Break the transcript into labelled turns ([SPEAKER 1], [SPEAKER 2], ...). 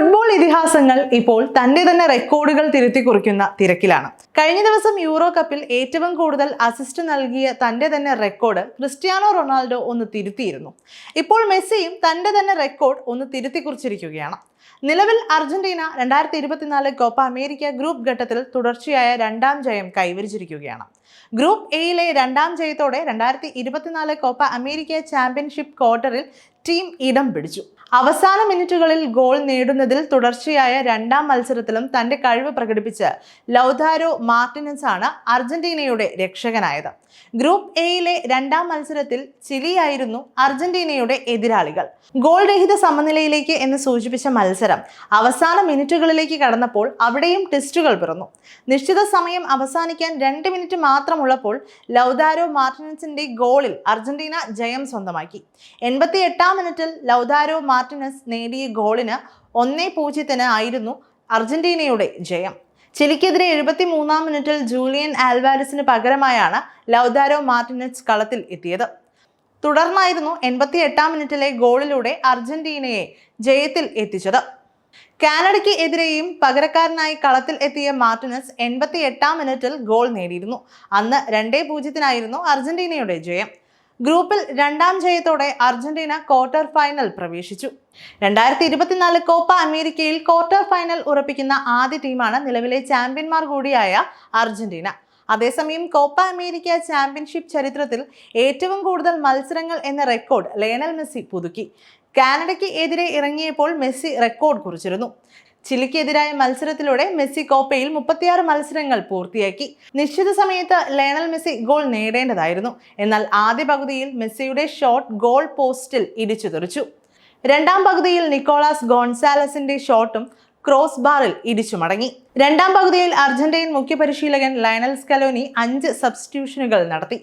[SPEAKER 1] Football ഇതിഹാസങ്ങൾ ഇപ്പോൾ തന്റെ തന്നെ റെക്കോർഡുകൾ തിരുത്തി കുറിക്കുന്ന തിരക്കിലാണ്. കഴിഞ്ഞ ദിവസം യൂറോ കപ്പിൽ ഏറ്റവും കൂടുതൽ അസിസ്റ്റ് നൽകിയ തന്റെ തന്നെ റെക്കോർഡ് ക്രിസ്റ്റ്യാനോ റൊണാൾഡോ ഒന്ന് തിരുത്തിയിരുന്നു. ഇപ്പോൾ മെസ്സിയും തന്റെ തന്നെ റെക്കോർഡ് ഒന്ന് തിരുത്തി കുറിച്ചിരിക്കുകയാണ്. നിലവിൽ അർജന്റീന രണ്ടായിരത്തി ഇരുപത്തിനാല് കോപ്പ അമേരിക്ക ഗ്രൂപ്പ് ഘട്ടത്തിൽ തുടർച്ചയായ രണ്ടാം ജയം കൈവരിച്ചിരിക്കുകയാണ്. ഗ്രൂപ്പ് എയിലെ രണ്ടാം ജയത്തോടെ രണ്ടായിരത്തി ഇരുപത്തിനാല് കോപ്പ അമേരിക്ക ചാമ്പ്യൻഷിപ്പ് ക്വാർട്ടറിൽ ടീം ഇടം പിടിച്ചു. അവസാന മിനിറ്റുകളിൽ ഗോൾ നേടുന്നതിൽ തുടർച്ചയായ രണ്ടാം മത്സരത്തിലും തന്റെ കഴിവ് പ്രകടിപ്പിച്ച് ലൗതാരോ മാർട്ടിനസ് ആണ് അർജന്റീനയുടെ രക്ഷകനായത്. ഗ്രൂപ്പ് എയിലെ രണ്ടാം മത്സരത്തിൽ ചിലിയായിരുന്നു അർജന്റീനയുടെ എതിരാളികൾ. ഗോൾ രഹിത സമനിലയിലേക്ക് എന്ന് സൂചിപ്പിച്ച മത്സരം അവസാന മിനിറ്റുകളിലേക്ക് കടന്നപ്പോൾ അവിടെയും ടെസ്റ്റുകൾ പിറന്നു. നിശ്ചിത സമയം അവസാനിക്കാൻ രണ്ട് മിനിറ്റ് മാത്രമുള്ളപ്പോൾ ലൗദാരോ മാർട്ടിനസിന്റെ ഗോളിൽ അർജന്റീന ജയം സ്വന്തമാക്കി. എൺപത്തി എട്ടാം മിനിറ്റിൽ ലൗദാരോ മാർട്ടിനസ് നേടിയ ഗോളിന് ഒന്നേ പൂജ്യത്തിന് ആയിരുന്നു അർജന്റീനയുടെ ജയം. ചിലിക്കെതിരെ എഴുപത്തി മൂന്നാം മിനിറ്റിൽ ജൂലിയൻ ആൽവാരിസിന് പകരമായാണ് ലൗദാരോ മാർട്ടിനസ് കളത്തിൽ എത്തിയത്. തുടർന്നായിരുന്നു എൺപത്തി എട്ടാം മിനിറ്റിലെ ഗോളിലൂടെ അർജന്റീനയെ ജയത്തിൽ എത്തിച്ചത്. കാനഡയ്ക്ക് എതിരെയും പകരക്കാരനായി കളത്തിൽ എത്തിയ മാർട്ടിനസ് എൺപത്തി എട്ടാം മിനിറ്റിൽ ഗോൾ നേടിയിരുന്നു. അന്ന് രണ്ടേ പൂജ്യത്തിനായിരുന്നു അർജന്റീനയുടെ ജയം. ഗ്രൂപ്പിൽ രണ്ടാം ജയത്തോടെ അർജന്റീന ക്വാർട്ടർ ഫൈനൽ പ്രവേശിച്ചു. രണ്ടായിരത്തി ഇരുപത്തിനാല് കോപ്പ അമേരിക്കയിൽ ക്വാർട്ടർ ഫൈനൽ ഉറപ്പിക്കുന്ന ആദ്യ ടീമാണ് നിലവിലെ ചാമ്പ്യന്മാർ കൂടിയായ അർജന്റീന. അതേസമയം കോപ്പ അമേരിക്ക ചാമ്പ്യൻഷിപ്പ് ചരിത്രത്തിൽ ഏറ്റവും കൂടുതൽ മത്സരങ്ങൾ എന്ന റെക്കോർഡ് ലയണൽ മെസ്സി പുതുക്കി. കാനഡയ്ക്ക് എതിരെ ഇറങ്ങിയപ്പോൾ മെസ്സി റെക്കോർഡ് കുറിച്ചിരുന്നു. ചിലിക്കെതിരായ മത്സരത്തിലൂടെ മെസ്സി കോപ്പയിൽ മുപ്പത്തിയാറ് മത്സരങ്ങൾ പൂർത്തിയാക്കി. നിശ്ചിത സമയത്ത് ലയണൽ മെസ്സി ഗോൾ നേടേണ്ടതായിരുന്നു. എന്നാൽ ആദ്യ പകുതിയിൽ മെസ്സിയുടെ ഷോട്ട് ഗോൾ പോസ്റ്റിൽ ഇടിച്ചു തെറിച്ചു രണ്ടാം പകുതിയിൽ നിക്കോളാസ് ഗോൺസാലസിന്റെ ഷോട്ടും ക്രോസ് ബാറിൽ ഇടിച്ചു മടങ്ങി. രണ്ടാം പകുതിയിൽ അർജന്റീൻ മുഖ്യ പരിശീലകൻ ലയണൽ സ്കലോനി അഞ്ച് സബ്സ്റ്റിറ്റ്യൂഷനുകൾ നടത്തി.